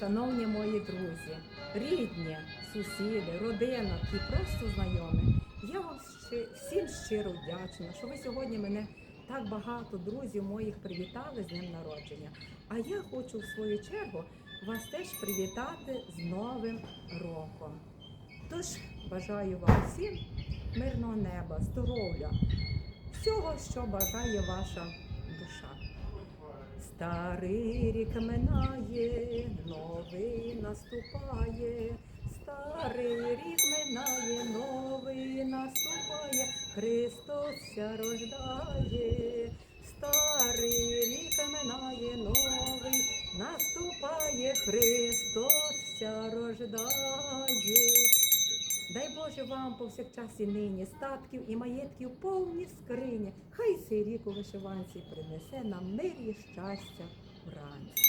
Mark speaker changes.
Speaker 1: Шановні мої друзі, рідні, сусіди, родина і просто знайомі, я вам всім щиро вдячна, що ви сьогодні мене так багато друзів моїх привітали з днем народження. А я хочу в свою чергу вас теж привітати з Новим роком. Тож бажаю вам всім мирного неба, здоров'я, всього, що бажає ваша душа. Старий рік минає, наступає, старий рік минає, новий наступає, Христос ся рождає, старий рік минає, новий наступає, Христос ся рождає. Дай Боже вам повсякчас і нині статків і маєтків повні скрині. Хай цей рік у вишиванці принесе нам мир і щастя вранці.